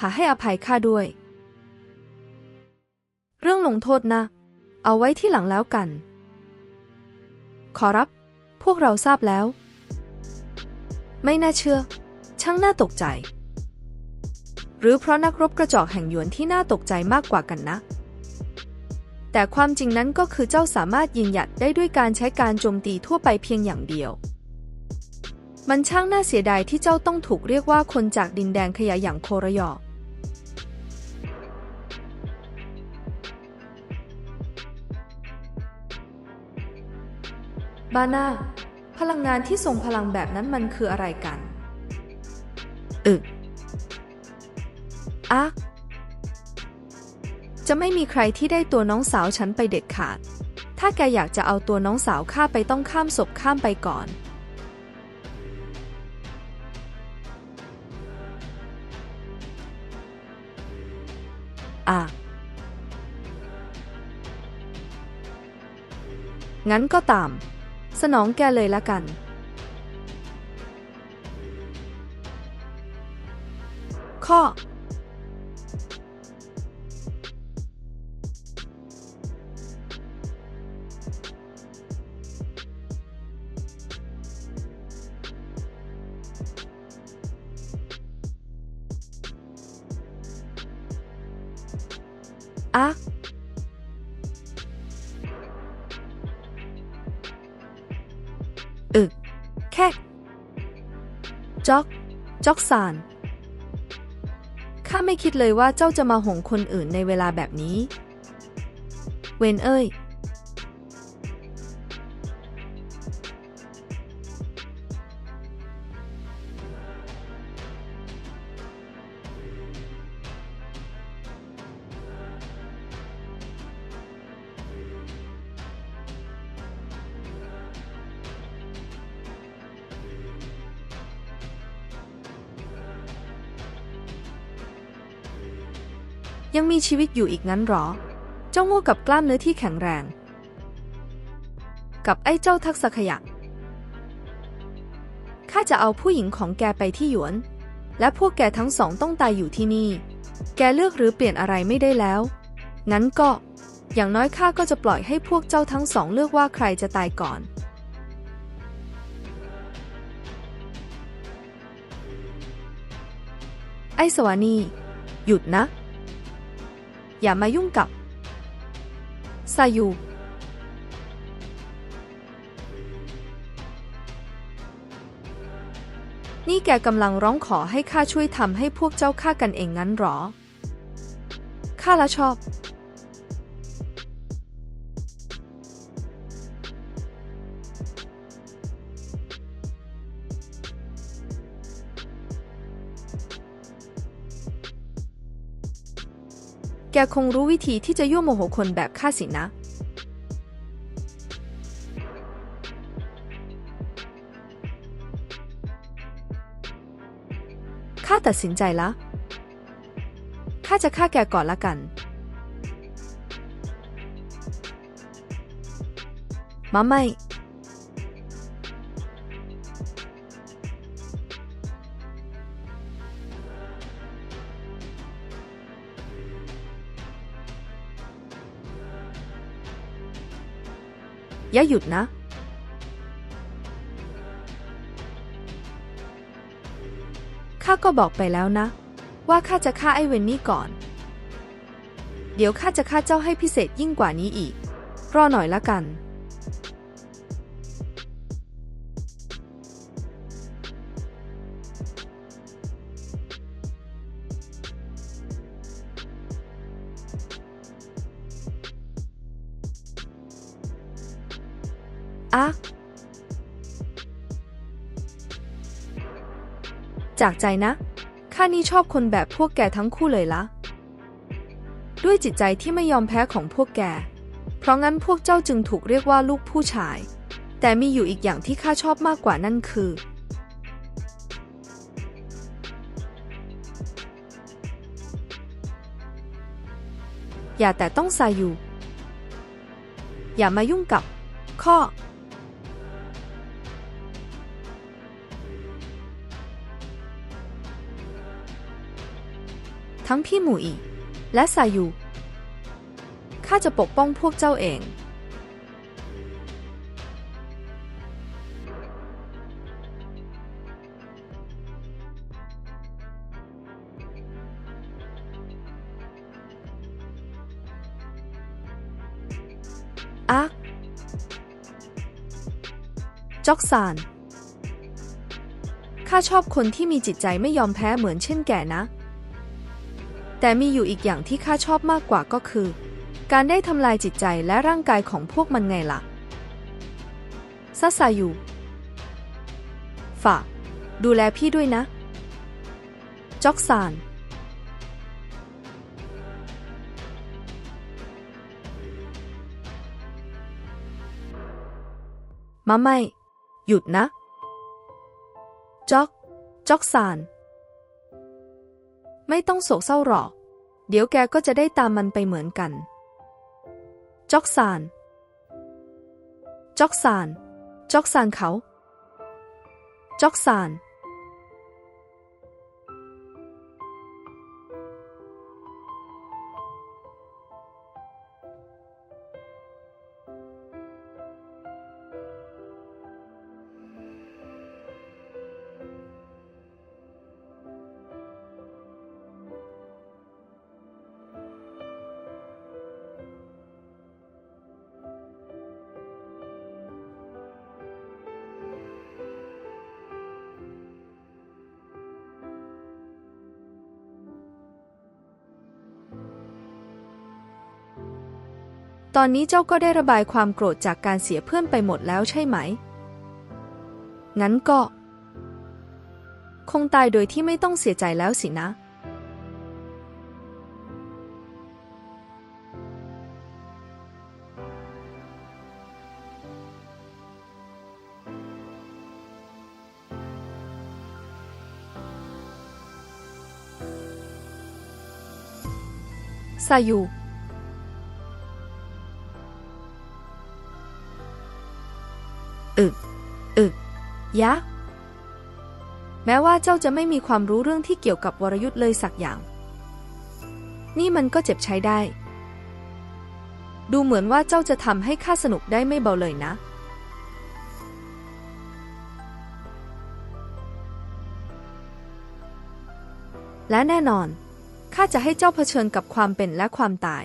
หาให้อภัยข้าด้วย เรื่องลงโทษนะ เอาไว้ที่หลังแล้วกัน ขอรับ พวกเราทราบแล้ว ไม่น่าเชื่อ ช่างน่าตกใจ หรือเพราะนักรบกระจอกแห่งหยวนที่น่าตกใจมากกว่ากันนะ แต่ความจริงนั้นก็คือเจ้าสามารถยืนหยัดได้ด้วยการใช้การโจมตีทั่วไปเพียงอย่างเดียว มันช่างน่าเสียดายที่เจ้าต้องถูกเรียกว่าคนจากดินแดนขยะอย่างโคระยอบาน่าพลังงานที่ทรงพลังแบบนั้นมันคืออะไรกัน อึกอะจะไม่มีใครที่ได้ตัวน้องสาวฉันไปเด็ดขาด ถ้าแกอยากจะเอาตัวน้องสาวข้าไปต้องข้ามศพข้ามไปก่อน อะ งั้นก็ตาม สนองแกเลยละกัน ข้อ อะอึก แค่จ๊อก จอกซานข้าไม่คิดเลยว่าเจ้าจะมาหงคนอื่นในเวลาแบบนี้ เวนเอ้ย ยังมีชีวิตอยู่อีกงั้นหรอ เจ้าโง่กับกล้ามเนื้อที่แข็งแรง กับไอ้เจ้าทักษะขยะข้าจะเอาผู้หญิงของแกไปที่หยวน และพวกแกทั้งสองต้องตายอยู่ที่นี่ แกเลือกหรือเปลี่ยนอะไรไม่ได้แล้ว งั้นก็ อย่างน้อยข้าก็จะปล่อยให้พวกเจ้าทั้งสองเลือกว่าใครจะตายก่อนไอ้สวานี หยุดนะ อย่ามายุ่งกับซายูนี่แกกำลังร้องขอให้ข้าช่วยทำให้พวกเจ้าฆ่ากันเองงั้นหรอ ข้าละชอบ แกคงรู้วิธีที่จะยั่วโมโหคนแบบข้าสินะ ข้าตัดสินใจละ ข้าจะฆ่าแกก่อนละกัน มาไม่ อย่าหยุดนะ ข้าก็บอกไปแล้วนะ ว่าข้าจะฆ่าไอ้เวนนี่ก่อน เดี๋ยวข้าจะฆ่าเจ้าให้พิเศษยิ่งกว่านี้อีก รอหน่อยละกัน อะจากใจนะ ข้านี่ชอบคนแบบพวกแกทั้งคู่เลยละ ด้วยจิตใจที่ไม่ยอมแพ้ของพวกแก เพราะงั้นพวกเจ้าจึงถูกเรียกว่าลูกผู้ชาย แต่มีอยู่อีกอย่างที่ข้าชอบมากกว่านั่นคือ อย่าแต่ต้องซายูอย่ามายุ่งกับ ข้อ ทั้งพี่หมูอีและซายูข้าจะปกป้องพวกเจ้าเอง อัก จอกซาน ข้าชอบคนที่มีจิตใจไม่ยอมแพ้เหมือนเช่นแก่นะ แต่มีอยู่อีกอย่างที่ข้าชอบมากกว่าก็คือ การได้ทำลายจิตใจและร่างกายของพวกมันไงล่ะซาซายูฝาก ดูแลพี่ด้วยนะ จ็อกซานมาไม่ หยุดนะ จ็อก จ็อกซาน ไม่ต้องโศกเศร้าหรอก เดี๋ยวแกก็จะได้ตามมันไปเหมือนกัน จ็อกซาน จ็อกซาน จ็อกซานเขา จ็อกซาน ตอนนี้เจ้าก็ได้ระบายความโกรธจากการเสียเพื่อนไปหมดแล้วใช่ไหม งั้นก็ คงตายโดยที่ไม่ต้องเสียใจแล้วสินะ ซายู อึก อึก ยะ แม้ว่าเจ้าจะไม่มีความรู้เรื่องที่เกี่ยวกับวรยุทธ์เลยสักอย่าง นี่มันก็เจ็บใช้ได้ ดูเหมือนว่าเจ้าจะทำให้ข้าสนุกได้ไม่เบาเลยนะ และแน่นอนข้าจะให้เจ้าเผชิญกับความเป็นและความตาย